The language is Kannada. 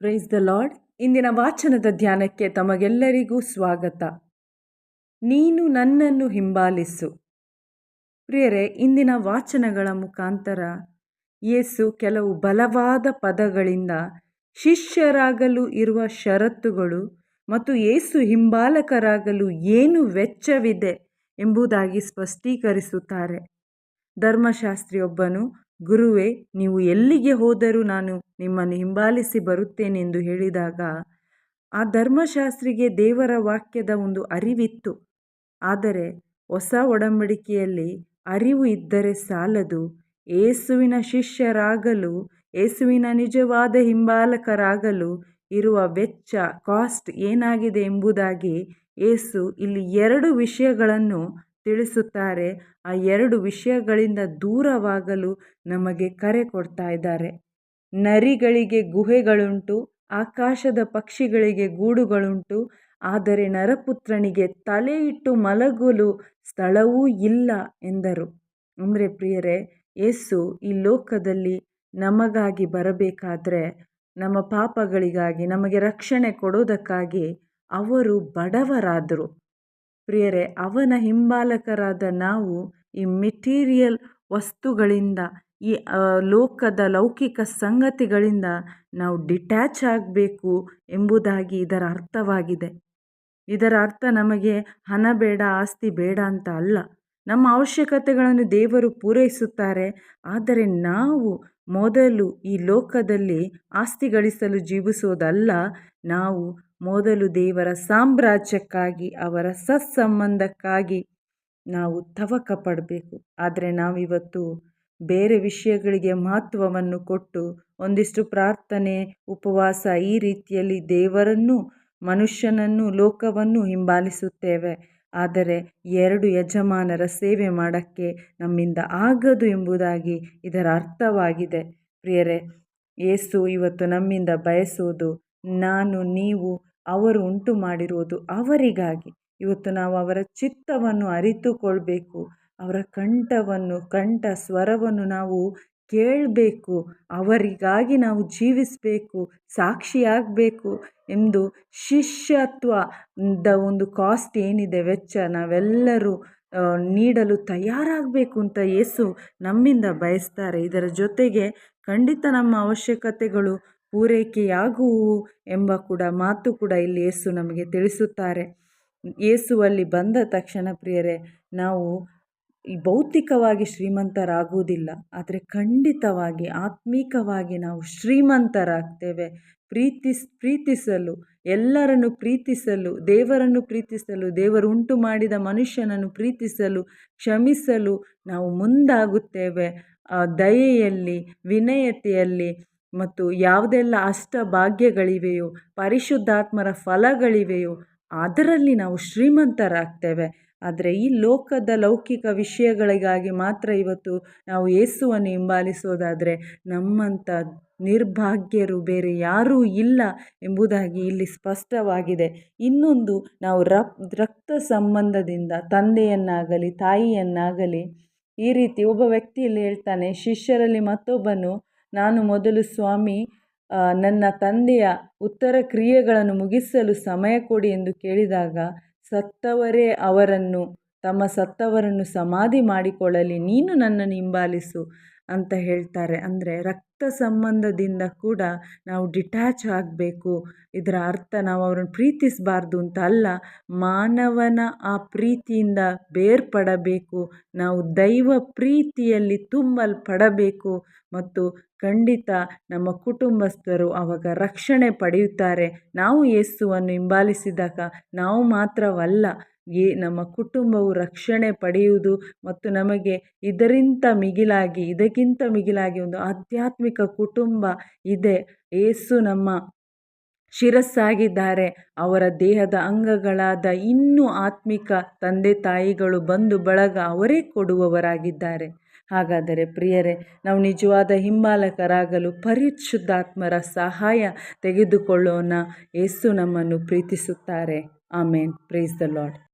ಪ್ರೈಸ್ ದ ಲಾರ್ಡ್ ಇಂದಿನ ವಾಚನದ ಧ್ಯಾನಕ್ಕೆ ತಮಗೆಲ್ಲರಿಗೂ ಸ್ವಾಗತ. ನೀನು ನನ್ನನ್ನು ಹಿಂಬಾಲಿಸು. ಪ್ರಿಯರೇ, ಇಂದಿನ ವಾಚನಗಳ ಮುಖಾಂತರ ಯೇಸು ಕೆಲವು ಬಲವಾದ ಪದಗಳಿಂದ ಶಿಷ್ಯರಾಗಲು ಇರುವ ಷರತ್ತುಗಳು ಮತ್ತು ಯೇಸು ಹಿಂಬಾಲಕರಾಗಲು ಏನು ವೆಚ್ಚವಿದೆ ಎಂಬುದಾಗಿ ಸ್ಪಷ್ಟೀಕರಿಸುತ್ತಾರೆ. ಧರ್ಮಶಾಸ್ತ್ರಿಯೊಬ್ಬನು ಗುರುವೇ, ನೀವು ಎಲ್ಲಿಗೆ ಹೋದರೂ ನಾನು ನಿಮ್ಮನ್ನು ಹಿಂಬಾಲಿಸಿ ಬರುತ್ತೇನೆಂದು ಹೇಳಿದಾಗ, ಆ ಧರ್ಮಶಾಸ್ತ್ರಿಗೆ ದೇವರ ವಾಕ್ಯದ ಒಂದು ಅರಿವಿತ್ತು. ಆದರೆ ಹೊಸ ಒಡಂಬಡಿಕೆಯಲ್ಲಿ ಅರಿವು ಇದ್ದರೆ ಸಾಲದು. ಏಸುವಿನ ಶಿಷ್ಯರಾಗಲು, ಏಸುವಿನ ನಿಜವಾದ ಹಿಂಬಾಲಕರಾಗಲು ಇರುವ ವೆಚ್ಚ, ಕಾಸ್ಟ್ ಏನಾಗಿದೆ ಎಂಬುದಾಗಿ ಏಸು ಇಲ್ಲಿ ಎರಡು ವಿಷಯಗಳನ್ನು ತಿಳಿಸುತ್ತಾರೆ. ಆ ಎರಡು ವಿಷಯಗಳಿಂದ ದೂರವಾಗಲು ನಮಗೆ ಕರೆ ಕೊಡ್ತಾ ಇದ್ದಾರೆ. ನರಿಗಳಿಗೆ ಗುಹೆಗಳುಂಟು, ಆಕಾಶದ ಪಕ್ಷಿಗಳಿಗೆ ಗೂಡುಗಳುಂಟು, ಆದರೆ ನರಪುತ್ರನಿಗೆ ತಲೆಯಿಟ್ಟು ಮಲಗಲು ಸ್ಥಳವೂ ಇಲ್ಲ ಎಂದರು. ಅಂದರೆ ಪ್ರಿಯರೇ, ಯೇಸು ಈ ಲೋಕದಲ್ಲಿ ನಮಗಾಗಿ ಬರಬೇಕಾದ್ರೆ, ನಮ್ಮ ಪಾಪಗಳಿಗಾಗಿ, ನಮಗೆ ರಕ್ಷಣೆ ಕೊಡೋದಕ್ಕಾಗಿ ಅವರು ಬಡವರಾದರು. ಪ್ರಿಯರೇ, ಅವನ ಹಿಂಬಾಲಕರಾದ ನಾವು ಈ ಮೆಟೀರಿಯಲ್ ವಸ್ತುಗಳಿಂದ, ಈ ಲೋಕದ ಲೌಕಿಕ ಸಂಗತಿಗಳಿಂದ ನಾವು ಡಿಟ್ಯಾಚ್ ಆಗಬೇಕು ಎಂಬುದಾಗಿ ಇದರ ಅರ್ಥವಾಗಿದೆ. ಇದರ ಅರ್ಥ ನಮಗೆ ಹಣ ಬೇಡ, ಆಸ್ತಿ ಬೇಡ ಅಂತ ಅಲ್ಲ. ನಮ್ಮ ಅವಶ್ಯಕತೆಗಳನ್ನು ದೇವರು ಪೂರೈಸುತ್ತಾರೆ. ಆದರೆ ನಾವು ಮೊದಲು ಈ ಲೋಕದಲ್ಲಿ ಆಸ್ತಿ ಗಳಿಸಲು ಜೀವಿಸೋದಲ್ಲ. ನಾವು ಮೊದಲು ದೇವರ ಸಾಮ್ರಾಜ್ಯಕ್ಕಾಗಿ, ಅವರ ಸತ್ಸಂಬಂಧಕ್ಕಾಗಿ ನಾವು ತವಕ ಪಡಬೇಕು. ಆದರೆ ನಾವಿವತ್ತು ಬೇರೆ ವಿಷಯಗಳಿಗೆ ಮಹತ್ವವನ್ನು ಕೊಟ್ಟು ಒಂದಿಷ್ಟು ಪ್ರಾರ್ಥನೆ, ಉಪವಾಸ ಈ ರೀತಿಯಲ್ಲಿ ದೇವರನ್ನು, ಮನುಷ್ಯನನ್ನು, ಲೋಕವನ್ನು ಹಿಂಬಾಲಿಸುತ್ತೇವೆ. ಆದರೆ ಎರಡು ಯಜಮಾನರ ಸೇವೆ ಮಾಡಕ್ಕೆ ನಮ್ಮಿಂದ ಆಗದು ಎಂಬುದಾಗಿ ಇದರ ಅರ್ಥವಾಗಿದೆ. ಪ್ರಿಯರೇ, ಏಸು ಇವತ್ತು ನಮ್ಮಿಂದ ಬಯಸುವುದು ನಾನು, ನೀವು ಅವರು ಉಂಟು ಮಾಡಿರುವುದು ಅವರಿಗಾಗಿ. ಇವತ್ತು ನಾವು ಅವರ ಚಿತ್ತವನ್ನು ಅರಿತುಕೊಳ್ಬೇಕು, ಅವರ ಕಂಠವನ್ನು, ಕಂಠ ಸ್ವರವನ್ನು ನಾವು ಕೇಳಬೇಕು, ಅವರಿಗಾಗಿ ನಾವು ಜೀವಿಸಬೇಕು, ಸಾಕ್ಷಿಯಾಗಬೇಕು ಎಂದು ಶಿಷ್ಯತ್ವದ ಒಂದು ಕಾಸ್ಟ್ ಏನಿದೆ ವೆಚ್ಚ ನಾವೆಲ್ಲರೂ ನೀಡಲು ತಯಾರಾಗಬೇಕು ಅಂತ ಯೇಸು ನಮ್ಮಿಂದ ಬಯಸ್ತಾರೆ. ಇದರ ಜೊತೆಗೆ ಖಂಡಿತ ನಮ್ಮ ಅವಶ್ಯಕತೆಗಳು ಪೂರೈಕೆಯಾಗುವು ಎಂಬ ಕೂಡ ಮಾತು ಕೂಡ ಇಲ್ಲಿ ಯೇಸು ನಮಗೆ ತಿಳಿಸುತ್ತಾರೆ. ಯೇಸುವಲ್ಲಿ ಬಂದ ತಕ್ಷಣ ಪ್ರಿಯರೇ, ನಾವು ಭೌತಿಕವಾಗಿ ಶ್ರೀಮಂತರಾಗುವುದಿಲ್ಲ, ಆದರೆ ಖಂಡಿತವಾಗಿ, ಆತ್ಮೀಕವಾಗಿ ನಾವು ಶ್ರೀಮಂತರಾಗ್ತೇವೆ. ಪ್ರೀತಿಸ್, ಪ್ರೀತಿಸಲು, ಎಲ್ಲರನ್ನು ಪ್ರೀತಿಸಲು, ದೇವರನ್ನು ಪ್ರೀತಿಸಲು ದೇವರು ಉಂಟು ಮಾಡಿದ ಮನುಷ್ಯನನ್ನು ಪ್ರೀತಿಸಲು, ಕ್ಷಮಿಸಲು ನಾವು ಮುಂದಾಗುತ್ತೇವೆ. ದಯೆಯಲ್ಲಿ, ವಿನಯತೆಯಲ್ಲಿ ಮತ್ತು ಯಾವುದೆಲ್ಲ ಅಷ್ಟ ಭಾಗ್ಯಗಳಿವೆಯೋ ಪರಿಶುದ್ಧಾತ್ಮರ ಫಲಗಳಿವೆಯೋ, ಅದರಲ್ಲಿ ನಾವು ಶ್ರೀಮಂತರಾಗ್ತೇವೆ. ಆದರೆ ಈ ಲೋಕದ ಲೌಕಿಕ ವಿಷಯಗಳಿಗಾಗಿ ಮಾತ್ರ ಇವತ್ತು ನಾವು ಯೇಸುವನ್ನು ಹಿಂಬಾಲಿಸೋದಾದರೆ ನಮ್ಮಂಥ ನಿರ್ಭಾಗ್ಯರು ಬೇರೆ ಯಾರೂ ಇಲ್ಲ ಎಂಬುದಾಗಿ ಇಲ್ಲಿ ಸ್ಪಷ್ಟವಾಗಿದೆ. ಇನ್ನೊಂದು, ನಾವು ರಕ್ತ ಸಂಬಂಧದಿಂದ ತಂದೆಯನ್ನಾಗಲಿ ತಾಯಿಯನ್ನಾಗಲಿ ಈ ರೀತಿ ಒಬ್ಬ ವ್ಯಕ್ತಿಯಲ್ಲಿ ಹೇಳ್ತಾನೆ, ಶಿಷ್ಯರಲ್ಲಿ ಮತ್ತೊಬ್ಬನು ನಾನು ಮೊದಲು ಸ್ವಾಮಿ ನನ್ನ ತಂದೆಯ ಉತ್ತರ ಕ್ರಿಯೆಗಳನ್ನು ಮುಗಿಸಲು ಸಮಯ ಕೊಡಿ ಎಂದು ಕೇಳಿದಾಗ, ಸತ್ತವರೇ ಅವರನ್ನು, ತಮ್ಮ ಸತ್ತವರನ್ನು ಸಮಾಧಿ ಮಾಡಿಕೊಳ್ಳಲಿ, ನೀನು ನನ್ನನ್ನು ಹಿಂಬಾಲಿಸು. ಅಂತ ಹೇಳ್ತಾರೆ. ಅಂದರೆ ರಕ್ತ ಸಂಬಂಧದಿಂದ ಕೂಡ ನಾವು ಡಿಟ್ಯಾಚ್ ಆಗಬೇಕು. ಇದರ ಅರ್ಥ ನಾವು ಅವರನ್ನು ಪ್ರೀತಿಸಬಾರ್ದು ಅಂತ ಅಲ್ಲ. ಮಾನವನ ಆ ಪ್ರೀತಿಯಿಂದ ಬೇರ್ಪಡಬೇಕು. ನಾವು ದೈವ ಪ್ರೀತಿಯಲ್ಲಿ ತುಂಬಲ್ಪಡಬೇಕು. ಮತ್ತು ಖಂಡಿತ ನಮ್ಮ ಕುಟುಂಬಸ್ಥರು ಆವಾಗ ರಕ್ಷಣೆ ಪಡೆಯುತ್ತಾರೆ. ನಾವು ಯೇಸುವನ್ನು ಹಿಂಬಾಲಿಸಿದಾಗ ನಾವು ಮಾತ್ರವಲ್ಲ ಏ ನಮ್ಮ ಕುಟುಂಬವು ರಕ್ಷಣೆ ಪಡೆಯುವುದು ಮತ್ತು ನಮಗೆ ಇದರಿಂದ ಮಿಗಿಲಾಗಿ, ಇದಕ್ಕಿಂತ ಮಿಗಿಲಾಗಿ ಒಂದು ಆಧ್ಯಾತ್ಮಿಕ ಕುಟುಂಬ ಇದೆ. ಏಸು ನಮ್ಮ ಶಿರಸ್ಸಾಗಿದ್ದಾರೆ. ಅವರ ದೇಹದ ಅಂಗಗಳಾದ ಇನ್ನೂ ಆತ್ಮಿಕ ತಂದೆ ತಾಯಿಗಳು ಬಂದು ಬಳಗ ಅವರೇ ಕೊಡುವವರಾಗಿದ್ದಾರೆ. ಹಾಗಾದರೆ ಪ್ರಿಯರೇ, ನಾವು ನಿಜವಾದ ಹಿಂಬಾಲಕರಾಗಲು ಪರಿಶುದ್ಧಾತ್ಮರ ಸಹಾಯ ತೆಗೆದುಕೊಳ್ಳೋಣ. ಏಸು ನಮ್ಮನ್ನು ಪ್ರೀತಿಸುತ್ತಾರೆ. ಆಮೇನ್. ಪ್ರೀಸ್ ದ ಲಾಡ್